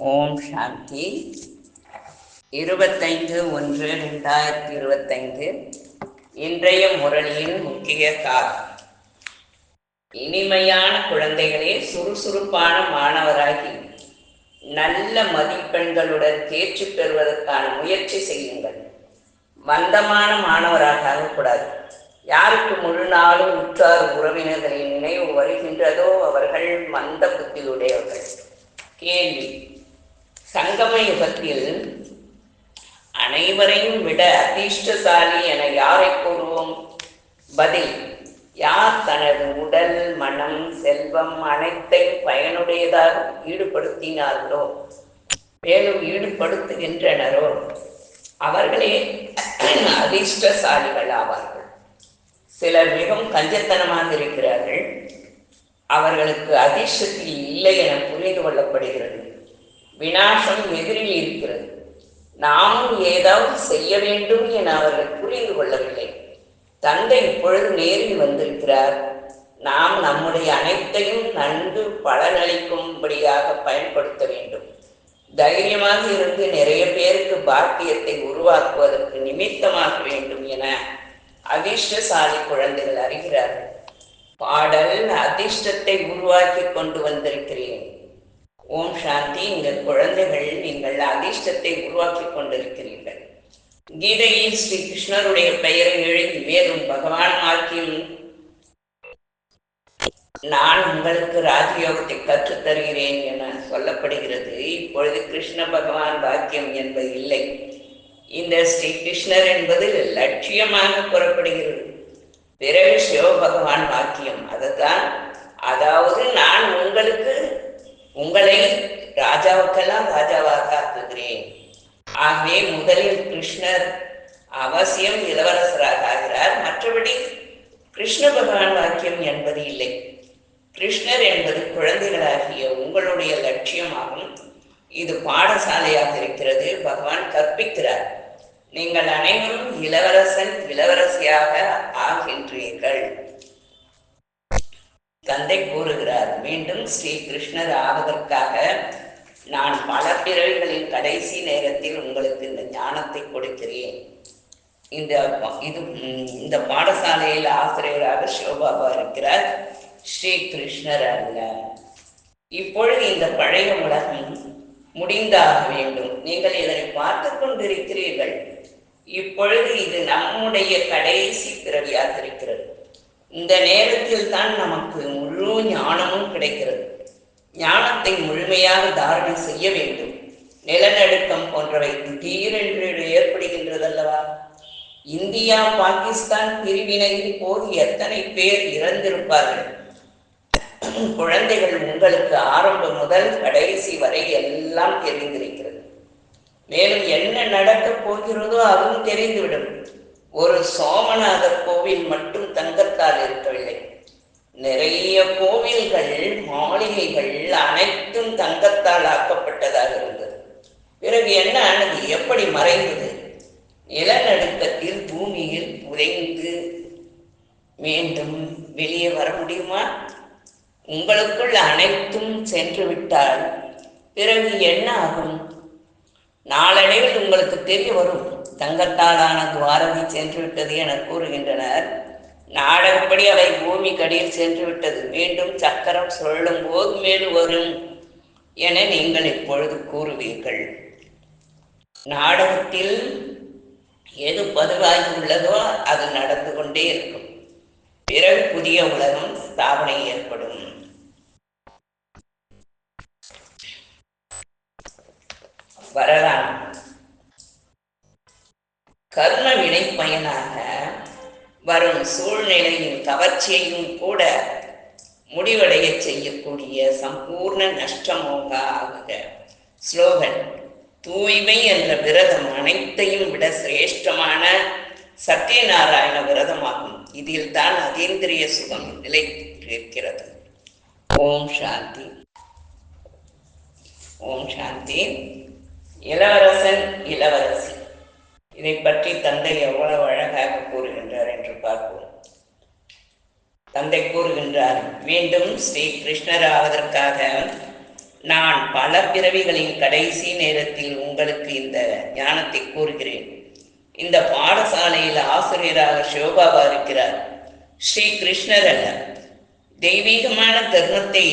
ஓம் சாந்தி. இருபத்தைந்து ஒன்று ரெண்டாயிரத்தி இருபத்தைந்து. இன்றைய முரளியின் முக்கிய காலம். இனிமையான குழந்தைகளே சுறுசுறுப்பான மாணவராகி நல்ல மதிப்பெண்களுடன் தேர்ச்சி பெறுவதற்கான முயற்சி செய்யுங்கள். மந்தமான மாணவராக ஆகக்கூடாது யாருக்கு முழு நாளும் உற்றார் உறவினர்களின் நினைவு வருகின்றதோ அவர்கள் மந்த புத்தியுடையவர்கள். கேள்வி. சங்கம யுகத்தில் அனைவரையும் விட அதிர்ஷ்டசாலி என யாரை கூறுவோம்? பதில் யார் தனது உடல் மனம் செல்வம் அனைத்தையும் பயனுடையதாக ஈடுபடுத்தினார்களோ? மேலும் ஈடுபடுத்துகின்றனரோ? அவர்களே அதிர்ஷ்டசாலிகள் ஆவார்கள். சிலர் மிகவும் கஞ்சத்தனமாக இருக்கிறார்கள். அவர்களுக்கு அதிர்ஷ்டத்தில் இல்லை என புரிந்து கொள்ளப்படுகிறது. வினாசம் எதிரில் இருக்கிறது. நாமும் ஏதாவது செய்ய வேண்டும் என அவர்கள் புரிந்து கொள்ளவில்லை. தந்தை இப்பொழுது நேரில் வந்திருக்கிறார். நாம் நம்முடைய அனைத்தையும் நன்கு பலனளிக்கும்படியாக பயன்படுத்த வேண்டும். தைரியமாக இருந்து நிறைய பேருக்கு பாக்கியத்தை உருவாக்குவதற்கு நிமித்தமாக வேண்டும் என அதிர்ஷ்டசாலி குழந்தைகள் அறிகிறார்கள். பாடல் அதிர்ஷ்டத்தை உருவாக்கி கொண்டு வந்திருக்கிறேன். ஓம் சாந்தி. இந்த குழந்தைகள் நீங்கள் அதிர்ஷ்டத்தை உருவாக்கி கொண்டிருக்கிறீர்கள். கீதையில் ஸ்ரீ கிருஷ்ணருடைய பெயரை எழுதி மேலும் பகவான் ஆக்கியும் நான் உங்களுக்கு ராஜயோகத்தை கற்றுத் தருகிறேன் என சொல்லப்படுகிறது. இப்பொழுது கிருஷ்ண பகவான் வாக்கியம் என்பது இல்லை. இந்த ஸ்ரீ கிருஷ்ணர் என்பது லட்சியமாக கூறப்படுகிறது பிறகு சிவபகவான் வாக்கியம் அதுதான் அதாவது நான் உங்களுக்கு உங்களை ராஜாவுக்கெல்லாம் ராஜாவாக ஆக்குகிறேன். ஆகவே முதலில் கிருஷ்ணர் அவசியம் இளவரசராக ஆகிறார். மற்றபடி கிருஷ்ண பகவான் வாக்கியம் என்பது இல்லை. கிருஷ்ணர் என்பது குழந்தைகளாகிய உங்களுடைய லட்சியமாகும். இது பாடசாலையாக இருக்கிறது. பகவான் கற்பிக்கிறார். நீங்கள் அனைவரும் இளவரசன் இளவரசியாக ஆகின்றீர்கள். தந்தை கூறுகிறார் மீண்டும் ஸ்ரீ கிருஷ்ணர் ஆவதற்காக நான் பல பிறவிகளின் கடைசி நேரத்தில் உங்களுக்கு இந்த ஞானத்தை கொடுக்கிறேன். இந்த இது இந்த பாடசாலையில் ஆசிரியராக சிவபாபா இருக்கிறார். ஸ்ரீ கிருஷ்ணர் அல்ல இப்பொழுது இந்த பழைய உலகம் முடிந்தாக வேண்டும். நீங்கள் இதனை பார்த்து கொண்டிருக்கிறீர்கள். இப்பொழுது இது நம்முடைய கடைசி பிறவியாக இருக்கிறது. இந்த நேரத்தில் தான் நமக்கு முழு ஞானமும் கிடைக்கிறது. ஞானத்தை முழுமையாக தாரணை செய்ய வேண்டும். நிலநடுக்கம் போன்றவை திடீரென்று ஏற்படுகின்றதல்லவா? இந்தியா பாகிஸ்தான் பிரிவினையின் போது எத்தனை பேர் இறந்திருப்பார்கள்? குழந்தைகள் உங்களுக்கு ஆரம்பம் முதல் கடைசி வரை எல்லாம் தெரிந்திருக்கிறது. மேலும் என்ன நடக்கப் போகிறதோ அதுவும் தெரிந்துவிடும். ஒரு சோமநாதர் கோவில் மட்டும் தங்கத்தால் இருக்கவில்லை நிறைய கோவில்கள் மாளிகைகள் அனைத்தும் தங்கத்தால் ஆக்கப்பட்டதாக இருந்தது. பிறகு என்ன ஆனது? எப்படி மறைந்தது? நிலநடுக்கத்தில் பூமியில் புதைந்து மீண்டும் வெளியே வர முடியுமா? உங்களுக்குள் அனைத்தும் சென்று விட்டால் பிறகு என்ன ஆகும்? நாளடைவில் உங்களுக்கு தெரிய வரும். தங்கத்தாலான துவாரகை சென்று விட்டது என கூறுகின்றனர். நாடகப்படி அவை பூமி கடியில் சென்று விட்டது. மீண்டும் சக்கரம் சொல்லும் போது மேலும் வரும் என நீங்கள் இப்பொழுது கூறுவீர்கள். நாடகத்தில் எது பதிவாகி உள்ளதோ அது நடந்து கொண்டே இருக்கும். பிறகு புதிய உலகம் ஸ்தாபனை ஏற்படும். வரலாறு கர்ம வினை பயனாக வரும் சூழ்நிலையின் கவர்ச்சியையும் கூட முடிவடைய செய்யக்கூடிய சம்பூர்ண நஷ்டமோக ஆகுக ஸ்லோகன் தூய்மை என்ற விரதம் அனைத்தையும் விட சிரேஷ்டமான சத்யநாராயண விரதமாகும். இதில் தான் அதீந்திரிய சுகம் நிலைத்திருக்கிறது ஓம் சாந்தி. ஓம் சாந்தி. இளவரசன் இளவரசி. இதை பற்றி தந்தை எவ்வளவு அழகாக கூறுகின்றார் என்று பார்ப்போம். தந்தை கூறுகின்றார் மீண்டும் ஸ்ரீ கிருஷ்ணர் ஆவதற்காக நான் பல பிறவிகளின் கடைசி நேரத்தில் உங்களுக்கு இந்த ஞானத்தை கூறுகிறேன். இந்த பாடசாலையில் ஆசிரியராக சிவபாபா இருக்கிறார். ஸ்ரீ கிருஷ்ணர் அல்ல. தெய்வீகமான தர்மத்தை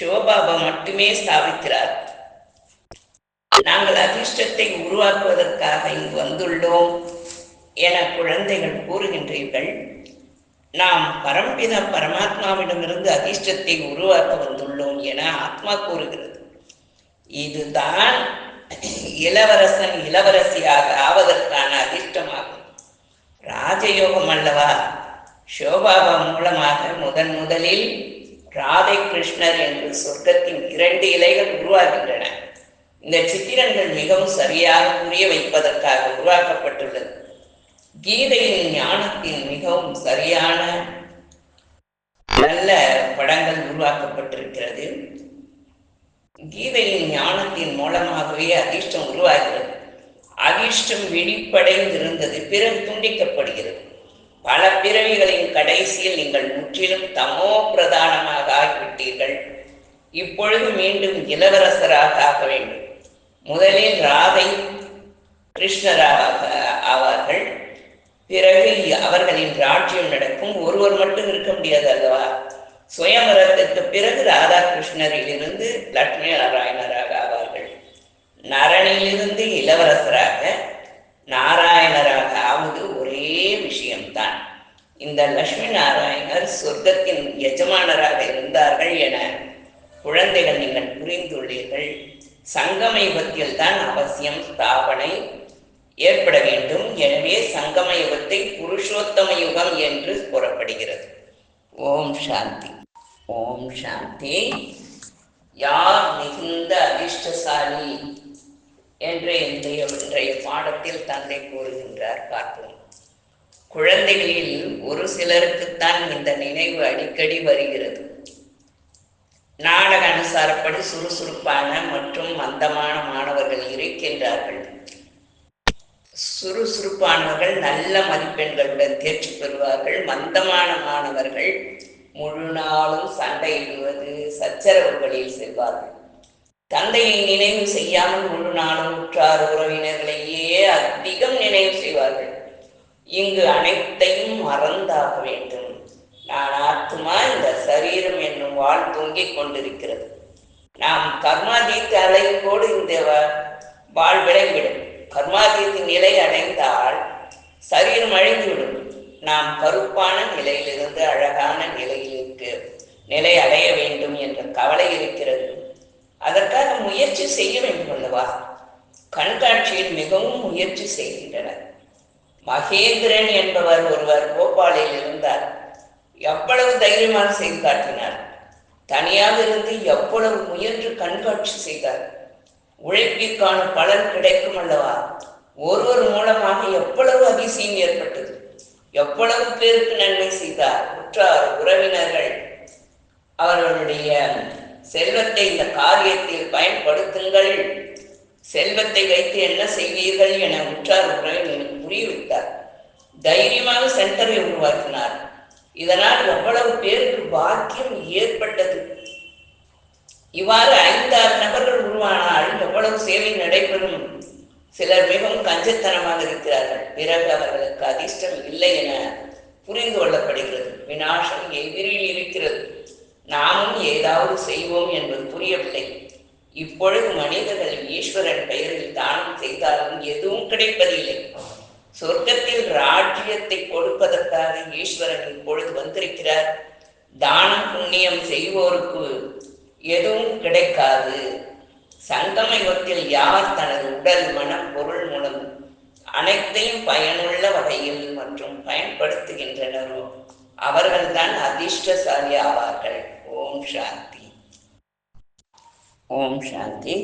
சிவபாபா மட்டுமே ஸ்தாபிக்கிறார். நாங்கள் அதிர்ஷ்டத்தை உருவாக்குவதற்காக இங்கு வந்துள்ளோம் என குழந்தைகள் கூறுகின்றீர்கள். நாம் பரம்பித பரமாத்மாவிடமிருந்து அதிர்ஷ்டத்தை உருவாக்க வந்துள்ளோம் என ஆத்மா கூறுகிறது. இதுதான் இளவரசன் இளவரசியாக ஆவதற்கான அதிர்ஷ்டமாகும். ராஜயோகம் அல்லவா? ஷோபாபா மூலமாக முதன் முதலில் ராதை கிருஷ்ணர் என்று சொர்க்கத்தின் இரண்டு இலைகள் உருவாகின்றன. இந்த சித்திரங்கள் மிகவும் சரியாக புரிய வைப்பதற்காக உருவாக்கப்பட்டுள்ளது. கீதையின் ஞானத்தின் மிகவும் சரியான நல்ல படங்கள் உருவாக்கப்பட்டிருக்கிறது. கீதையின் ஞானத்தின் மூலமாகவே அதிர்ஷ்டம் உருவாகிறது. அதிர்ஷ்டம் விழிப்படைந்திருந்தது பிறகு துண்டிக்கப்படுகிறது. பல பிறவிகளின் கடைசியில் நீங்கள் முற்றிலும் தமோ பிரதானமாக ஆகிவிட்டீர்கள். இப்பொழுது மீண்டும் இளவரசராக ஆக வேண்டும். முதலில் ராதை கிருஷ்ணராக ஆவார்கள். பிறகு அவர்களின் ராஜ்யம் நடக்கும். ஒருவர் மட்டும் இருக்க முடியாது அல்லவா? சுயமரத்திற்கு பிறகு ராதாகிருஷ்ணரிலிருந்து லட்சுமி நாராயணராக ஆவார்கள். நரனிலிருந்து இளவரசராக நாராயணராக ஆவது ஒரே விஷயம்தான். இந்த லட்சுமி நாராயணர் சொர்க்கத்தின் எஜமானராக இருந்தார்கள் என குழந்தைகள் நீங்கள் புரிந்துள்ளீர்கள். சங்கம யுகத்தில் தான் அவசியம் ஸ்தாபனை ஏற்பட வேண்டும். எனவே சங்கம யுகத்தை புருஷோத்தம யுகம் என்று கூறப்படுகிறது. ஓம் சாந்தி. ஓம் சாந்தி. யார் மிகுந்த அதிர்ஷ்டசாலி என்று இன்றைய இன்றைய பாடத்தில் தந்தை கூறுகின்றார் பார்ப்போம். குழந்தைகளில் ஒரு சிலருக்குத்தான் இந்த நினைவு அடிக்கடி வருகிறது. நாடக அனுசாரப்படி சுறுசுறுப்பான மற்றும் மந்தமான மாணவர்கள் இருக்கின்றார்கள். சுறுசுறுப்பானவர்கள் நல்ல மதிப்பெண்களுடன் தேர்ச்சி பெறுவார்கள். மந்தமான மாணவர்கள் முழு நாளும் சண்டையிடுவது சச்சரவுகளில் செல்வார்கள். தந்தையை நினைவு செய்யாமல் முழு நாளும் உற்றார் உறவினர்களையே அதிகம் நினைவு செய்வார்கள். இங்கு அனைத்தையும் மறந்தாக வேண்டும். நான் ஆத்மா இந்த சரீரம் என்னும் வாழ் தூங்கிக் கொண்டிருக்கிறது. நாம் கர்மாதீத்த அலைவோடு இந்த வாழ் விளங்கிவிடும் கர்மாதீத்தின் நிலை அடைந்தால் சரீரம் அழிந்துவிடும். நாம் கருப்பான நிலையிலிருந்து அழகான நிலையிலிருக்கு நிலை அடைய வேண்டும் என்ற கவலை இருக்கிறது. அதற்காக முயற்சி செய்ய வேண்டும் அல்லவா? கண்காட்சியில் மிகவும் முயற்சி செய்கின்றனர். மகேந்திரன் என்பவர் ஒருவர் போபாலில் இருந்தார். எவ்வளவு தைரியமாக செய்து காட்டினார். தனியாக இருந்து எவ்வளவு முயன்று கண்காட்சி செய்தார். உழைப்பிற்கான பலன் கிடைக்கும் அல்லவா? ஒருவர் மூலமாக எவ்வளவு அதிசயம் ஏற்பட்டது. எவ்வளவு பேருக்கு நன்மை செய்தார். உற்றார் உறவினர்கள். அவர்களுடைய செல்வத்தை இந்த காரியத்தில் பயன்படுத்துங்கள். செல்வத்தை வைத்து என்ன செய்வீர்கள் என உற்றார் உறவினர் புரிய வைத்தார். தைரியமாக சென்டரை உருவாக்கினார். இதனால் எவ்வளவு பேருக்கு பாக்கியம் ஏற்பட்டது? இவ்வாறு ஐந்தாறு நபர்கள் உருவானால் எவ்வளவு சேவை நடைபெறும்? சிலர் மிகவும் கஞ்சத்தனமாக இருக்கிறார்கள். பிறகு அவர்களுக்கு அதிர்ஷ்டம் இல்லை என புரிந்து கொள்ளப்படுகிறது. வினாசம் எதிரில் இருக்கிறது. நாமும் ஏதாவது செய்வோம் என்பது புரியவில்லை. இப்பொழுது மனிதர்கள் ஈஸ்வரன் பெயரில் தானம் செய்தாலும் எதுவும் கிடைப்பதில்லை. சொர்க்கத்தில் ராஜ்யத்தை கொடுப்பதற்காக ஈஸ்வரன் இப்பொழுது வந்திருக்கிறார். தானம் புண்ணியம் செய்வோருக்கு எதுவும் கிடைக்காது. சங்கம யுகத்தில் யார் தனது உடல் மனம் பொருள் மூலம் அனைத்தையும் பயனுள்ள வகையில் மற்றும் பயன்படுத்துகின்றனரோ அவர்கள்தான் அதிர்ஷ்டசாலி ஆவார்கள். ஓம் சாந்தி. ஓம் சாந்தி.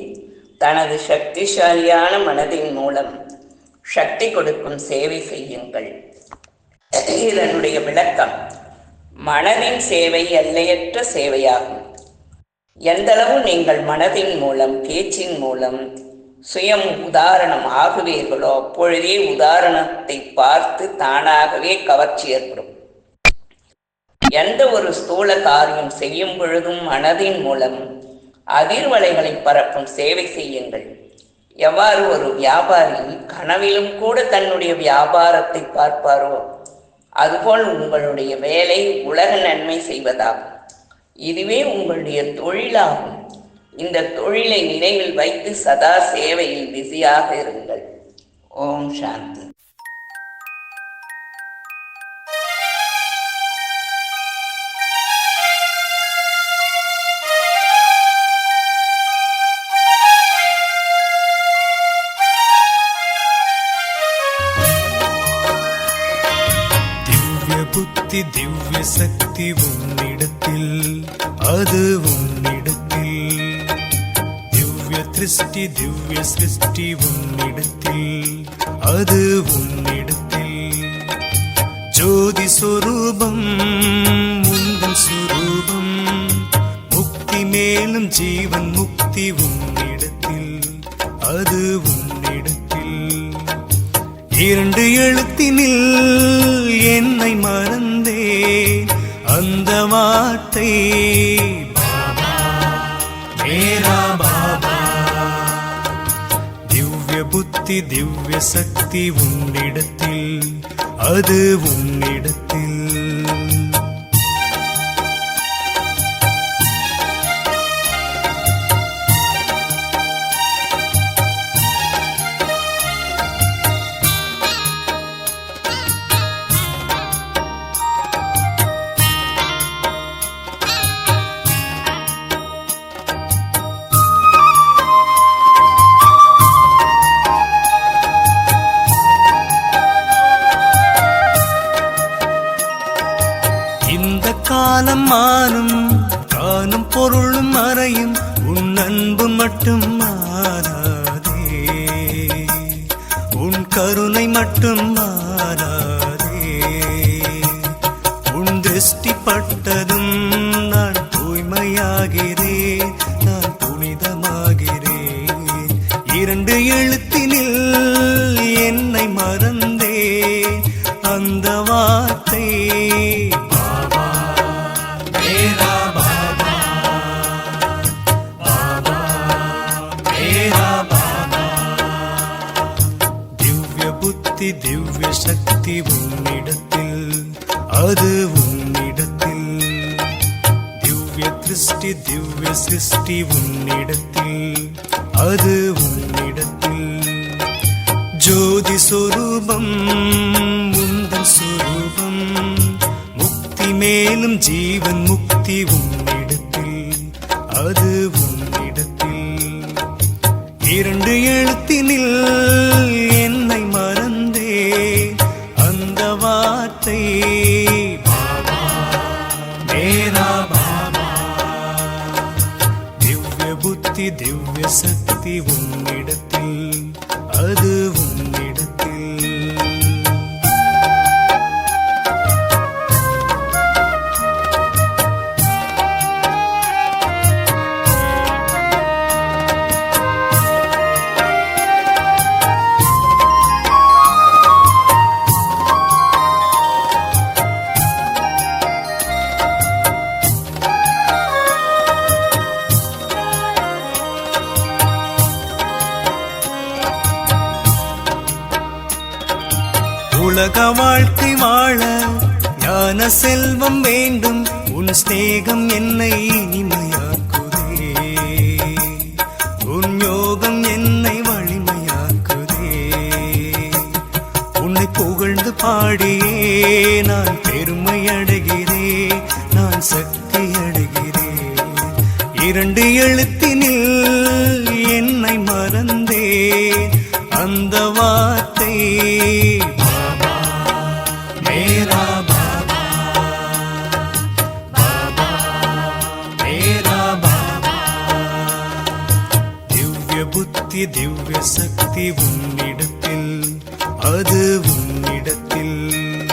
தனது சக்திசாலியான மனதின் மூலம் சக்தி கொடுக்கும் சேவை செய்யுங்கள். இதனுடைய விளக்கம். மனதின் சேவை எல்லையற்ற சேவையாகும். எந்தளவு நீங்கள் மனதின் மூலம் பேச்சின் மூலம் சுயம் உதாரணம் ஆகுவீர்களோ அப்பொழுதே உதாரணத்தை பார்த்து தானாகவே கவர்ச்சி ஏற்படும். எந்த ஒரு ஸ்தூல காரியம் செய்யும் பொழுதும் மனதின் மூலம் அதிர்வலைகளை பரப்பும் சேவை செய்யுங்கள். எவ்வாறு ஒரு வியாபாரி கனவிலும் கூட தன்னுடைய வியாபாரத்தை பார்ப்பாரோ அதுபோல் உங்களுடைய வேலை உலக நன்மை செய்வதாகும். இதுவே உங்களுடைய தொழிலாகும். இந்த தொழிலை நினைவில் வைத்து சதா சேவையில் பிஸியாக இருங்கள். ஓம் சாந்தி. அது உன்னிடத்தில். திவ்ய திருஷ்டி திவ்ய சிருஷ்டி உன்னிடத்தில். அது உன்னிடத்தில். ஜோதி சுரூபம் உந்தன் சுரூபம். முக்தி மேலும் ஜீவன் முக்தி உன்னிடத்தில். அது உன்னிடத்தில். இரண்டு எழுத்தினில் என்னை மறந்தே. அந்த வார்த்தை திவ்ய சக்தி உன்னிடத்தில் அது உன்னிடத்தில். உன் பட்டதும் நான் தூய்மையாகிறேன் நான் புனிதமாகிறேன். இரண்டு எழுத்தினில் என்னை மறந்தேன் அந்த வார்த்தை. திவ்ய புத்தி திவ்ய சக்தி உன்னிடத்தில் அது சிருஷ்டி திவ்ய சிருஷ்டி உன்னிடத்தில். அது உன்னிடத்தில். ஜோதி சொரூபம் முந்தன் சொரூபம். முக்தி மேலும் ஜீவன் முக்தி உன்னிடத்தில். அது உன்னிடத்தில். இரண்டு எழுத்தினில் புத்தி திவ்ய செல்வம் வேண்டும். உன் ஸ்நேகம் என்னை இனிமையாக்குதே. உன் யோகம் என்னை வலிமையாக்குதே. உன்னை புகழ்ந்து பாடியே நான் பெருமை அடைகிறேன் நான் சக்தி அடைகிறேன் இரண்டு எழுத்தினில் என்னை மறந்தே. அந்த வார்த்தை உன்னிடத்தில்.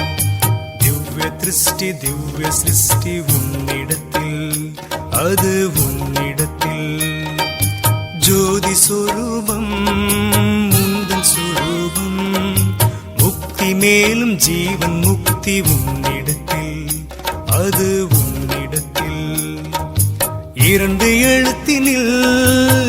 திவ்ய திருஷ்டி திவ்ய சிருஷ்டி உன்னிடத்தில். அது உன்னிடத்தில். ஜோதி சொரூபம் முந்தன் சொரூபம். முக்தி மேலும் ஜீவன் முக்தி உன்னிடத்தில். அது உன்னிடத்தில். இரண்டு எழுத்தினில்